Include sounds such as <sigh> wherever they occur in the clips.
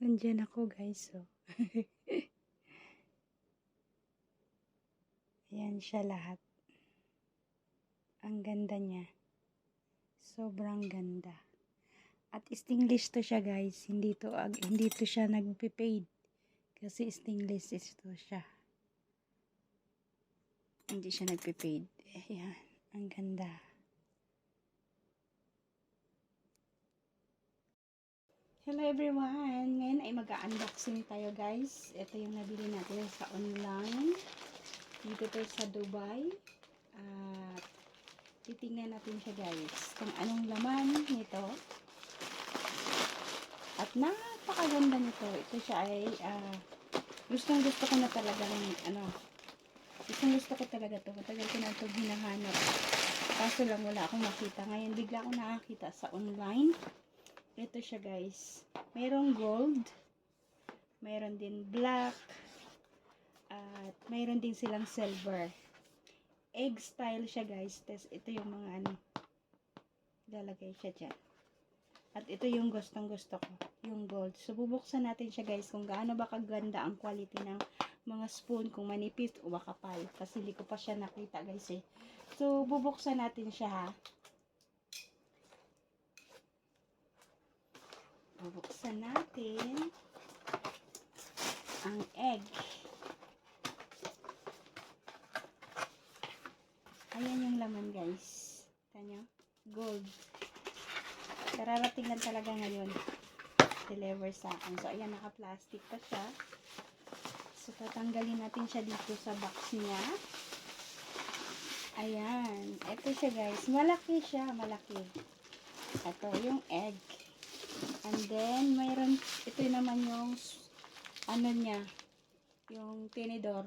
Nandyan ako guys, oh. <laughs> Ayan siya lahat. Ang ganda niya. Sobrang ganda. At stainless to siya guys. Hindi to, ag- hindi to siya nagpipaid. Kasi stainless is to siya. Hindi siya nagpipaid. Ayan. Ang ganda. Hello everyone! Ngayon ay mag-unboxing tayo guys. Ito yung nabili natin sa online. Dito tayo sa Dubai. At titingnan natin siya guys. Kung anong laman nito. At napakaganda nito. Ito siya ay ah, gustong gusto ko na talaga ng ano. Gustong gusto ko talaga to. Matagal ko na itong hinahanap. Kaso lang wala akong makita. Ngayon bigla ako nakakita sa online. Ito siya guys. Mayroong gold. Mayroon din black. At mayroon din silang silver. Egg style siya guys. Tapos ito yung mga ano. Lalagay siya dyan. At ito yung gustong gusto ko. Yung gold. So bubuksan natin siya guys kung gaano ba kaganda ang quality ng mga spoon. Kung manipis o makapal. Kasi hindi ko pa siya nakita guys eh. So bubuksan natin siya ha. Bubuksan natin ang egg. Ayan yung laman guys. Tanyo? Gold. Kararating lang talaga ngayon. Deliver sa akin. So, ayan, naka-plastic pa siya. So, tatanggalin natin siya dito sa box niya. Ayan. Ito siya guys. Malaki siya. Malaki. Ito yung egg. And then, mayroon, ito naman yung, ano niya, yung tinidor.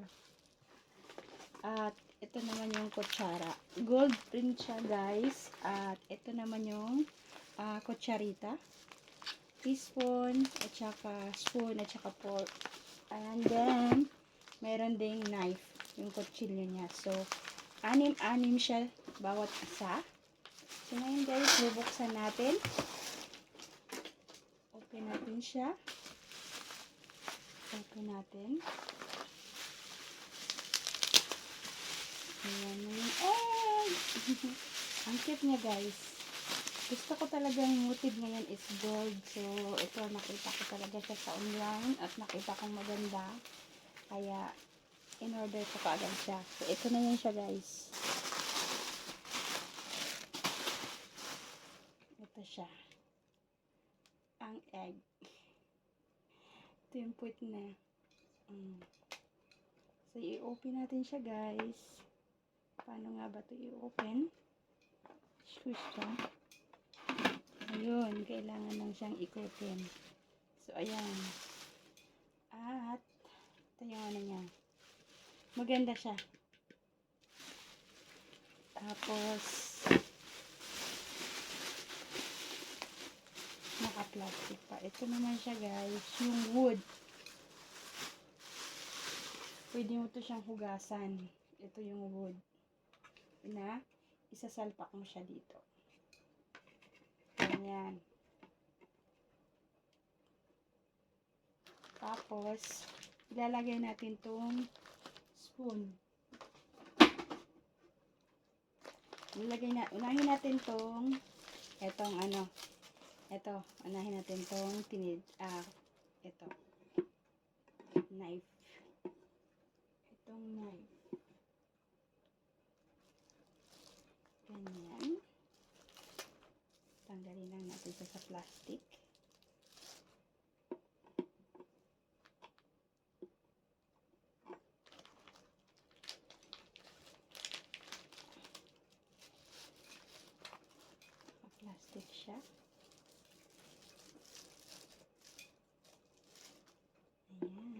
At, ito naman yung kutsara. Gold print siya, guys. At, ito naman yung, ah, kutsarita. Teaspoon, at saka spoon, at saka fork. And then, mayroon ding knife, yung kutsilyo niya. So, anim-anim siya, bawat isa. So, ngayon guys, bubuksan natin. Open natin siya. Open natin. Ayan na yung egg. <laughs> Ang cute niya guys. Gusto ko talagang motive ngayon is gold. So, ito nakita ko talaga siya sa online at nakita kong maganda. Kaya, in order ko kaagad siya. So, ito na yun siya guys. Ito siya ang egg. Ito yung puwit na. Mm. So, i-open natin siya, guys. Paano nga ba ito i-open? Squish siya. Ayun, kailangan lang siyang ikutin. So, ayan. At, ito yung ano niya. Maganda siya. Tapos, naka-plastic pa. Ito naman siya guys, yung wood. Pwede mo to siyang hugasan. Ito yung wood. Na, isasalpak mo siya dito. Ganyan. Tapos, ilalagay natin tong spoon. Ilagay na, unahin natin tong etong ano, ito, anahin natin tong tinid, ah, ito. Knife. Itong knife. Ganyan. Tanggalin lang natin siya sa plastic. Plastic siya. Ayan.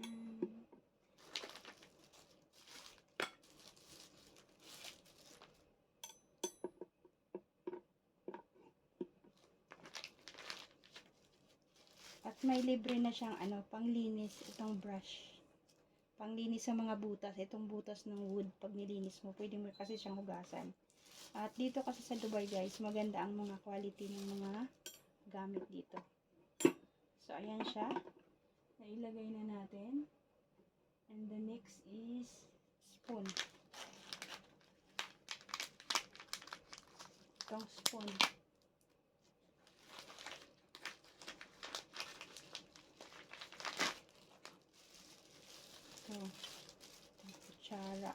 At may libre na siyang ano, panglinis itong brush. Panglinis sa mga butas. Itong butas ng wood, pag nilinis mo, pwede mo kasi siyang hugasan. At dito kasi sa Dubai guys, maganda ang mga quality ng mga gamit dito. So, ayan siya. na ilagay na natin. And the next is spoon. Itong spoon. Ito. Itong kutsara.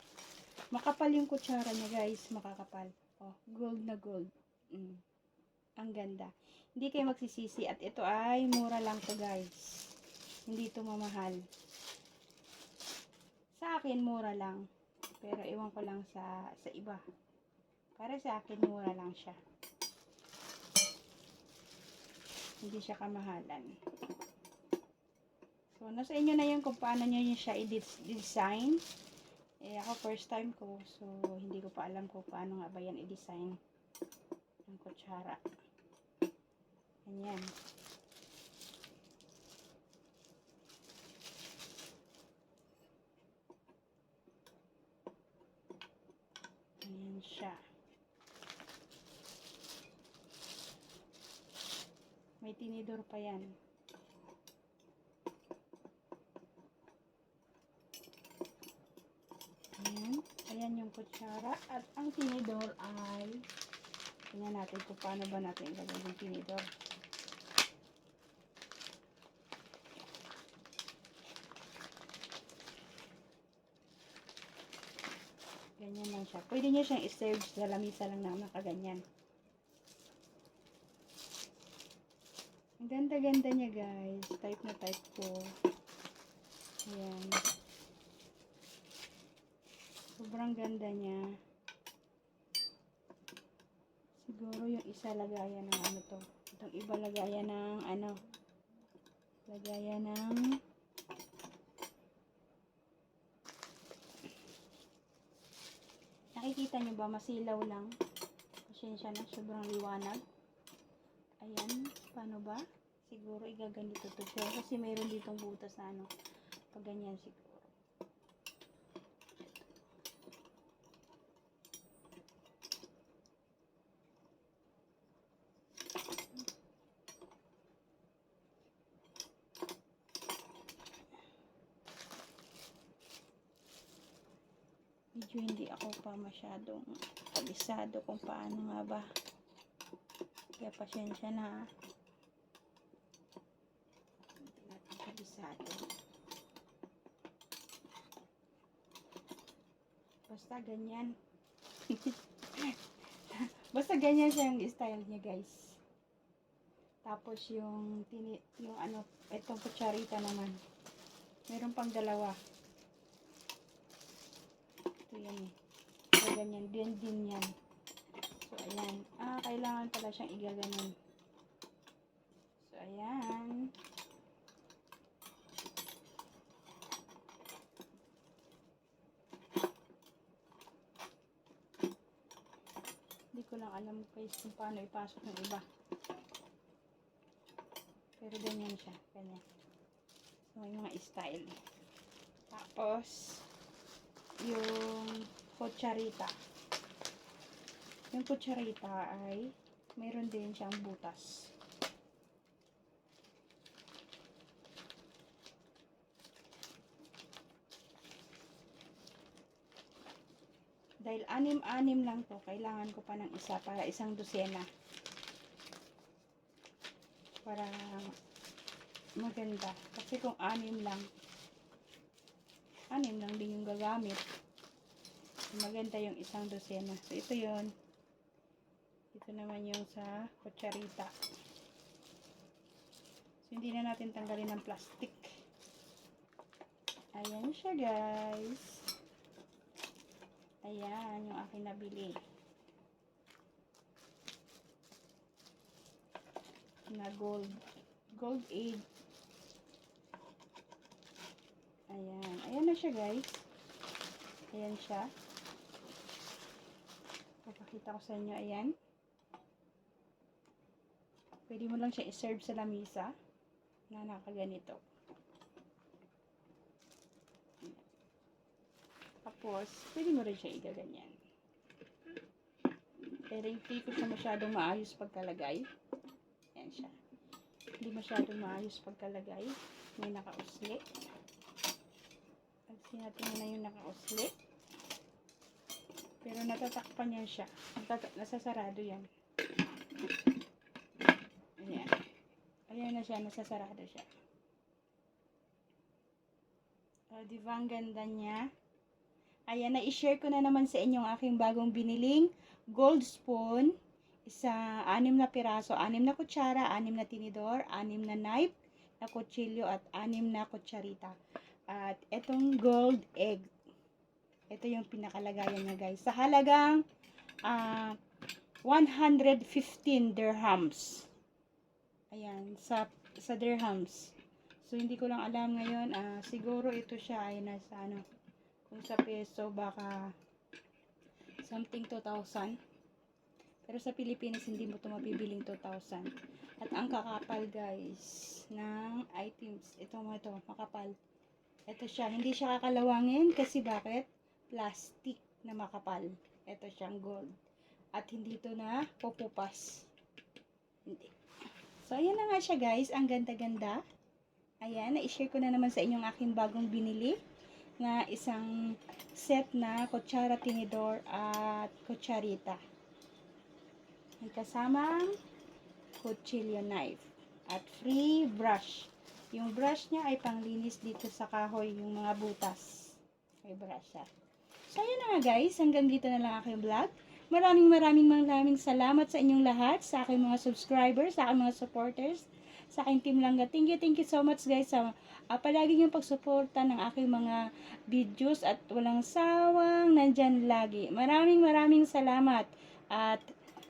Makapal yung kutsara niya guys. Makakapal. Oh, gold na gold. Mm. Ang ganda. Hindi kayo magsisisi. At ito ay mura lang to guys. Hindi ito mamahal. Sa akin, mura lang. Pero iwan ko lang sa, sa iba. Para sa akin, mura lang siya. Hindi siya kamahalan. So, nasa inyo na yun kung paano nyo yun siya i-design. Eh, ako first time ko. So, hindi ko pa alam kung paano nga ba yan i-design. Ang kutsara. Ganyan. Ayan siya. May tinidor pa yan. Ayan. Yung kutsara. At ang tinidor ay tingnan natin kung paano ba natin ilagay yung tinidor. Ganyan lang siya. Pwede niya siyang i-serve sa lamisa lang na nakaganyan. Ang ganda-ganda niya guys. Type na type ko. Ayan. Sobrang ganda niya. Siguro yung isa lagayan ng ano to. Itong iba lagayan ng ano. Lagayan ng Nakikita nyo ba? Masilaw lang. Pasensya na. Sobrang liwanag. Ayan. Paano ba? Siguro igaganito to. Kasi mayroon ditong butas na ano. Pag ganyan siguro. Medyo hindi ako pa masyadong kabisado kung paano nga ba. Kaya pasensya na. Hindi natin kabisado. Basta ganyan. <laughs> Basta ganyan siya yung style niya guys. Tapos yung tini, yung ano itong kutsarita naman. Meron pang dalawa ito yan eh. Ganyan. Din din yan. So, ayan. Ah, kailangan pala siyang igaganon. So, ayan. Hindi ko lang alam guys kung paano ipasok ng iba. Pero ganyan siya. Ganyan. So, may mga style. Tapos, yung kutsarita. Yung kutsarita ay mayroon din siyang butas. Dahil anim-anim lang to, kailangan ko pa ng isa para isang dosena. Para maganda. Kasi kung anim lang, anim lang din yung gagamit. Maganda yung isang dosena. So, ito yon Ito naman yung sa kutsarita. So, hindi na natin tanggalin ng plastic. Ayan siya, guys. Ayan, yung aking nabili. Na gold. Gold aid. Ayan. Ayan na siya, guys. Ayan siya. Papakita ko sa inyo. Ayan. Pwede mo lang siya iserve sa lamisa na nakaganito. Tapos, pwede mo rin siya igaganyan. Pero hindi ko siya masyadong maayos pagkalagay. Ayan siya. Hindi masyadong maayos pagkalagay. May nakausli. Alisin natin muna yung nakausli. Pero natatakpan yan siya. Nasasarado yan. Ayan. Ayan na siya, nasasarado siya. O, di ba ang ganda niya? Ayan, na-share ko na naman sa inyo ang aking bagong biniling gold spoon. Isa, anim na piraso, anim na kutsara, anim na tinidor, anim na knife, na kutsilyo, at anim na kutsarita. At etong gold egg. Ito yung pinakalagayan niya guys. Sa halagang ah 115 dirhams. Ayan, sa, sa dirhams. So, hindi ko lang alam ngayon. ah siguro ito siya ay nasa ano, kung sa peso, baka something 2,000. Pero sa Pilipinas, hindi mo ito mabibiling 2,000. At ang kakapal, guys, ng items. Ito mo ito, makapal. Ito siya. Hindi siya kakalawangin kasi bakit? Plastic na makapal. Ito siyang gold. At hindi ito na pupupas. Hindi. So, ayan na nga siya, guys. Ang ganda-ganda. Ayan, na-share ko na naman sa inyong aking bagong binili na isang set na kutsara tinidor at kutsarita. May kasamang kutsilyo knife at free brush. Yung brush niya ay panglinis dito sa kahoy, yung mga butas. May brush siya. So, ayan na nga guys. Hanggang dito na lang aking vlog. Maraming maraming maraming salamat sa inyong lahat, sa aking mga subscribers, sa aking mga supporters, sa aking team langga. Thank you, thank you so much guys sa uh, palagi yung pagsuporta ng aking mga videos at walang sawang nandyan lagi. Maraming maraming salamat at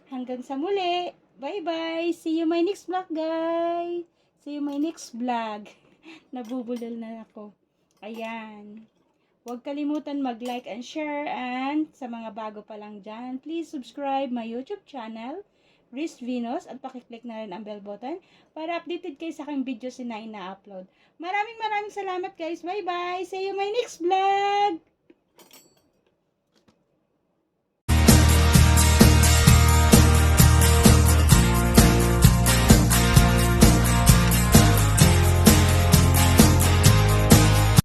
hanggang sa muli. Bye bye. See you my next vlog guys. See you my next vlog. <laughs> Nabubulol na ako. Ayan. Huwag kalimutan mag-like and share and sa mga bago pa lang dyan, please subscribe my YouTube channel, Riz Venus, at pakiclick na rin ang bell button para updated kayo sa aking videos na ina-upload. Maraming maraming salamat guys. Bye-bye! See you my next vlog!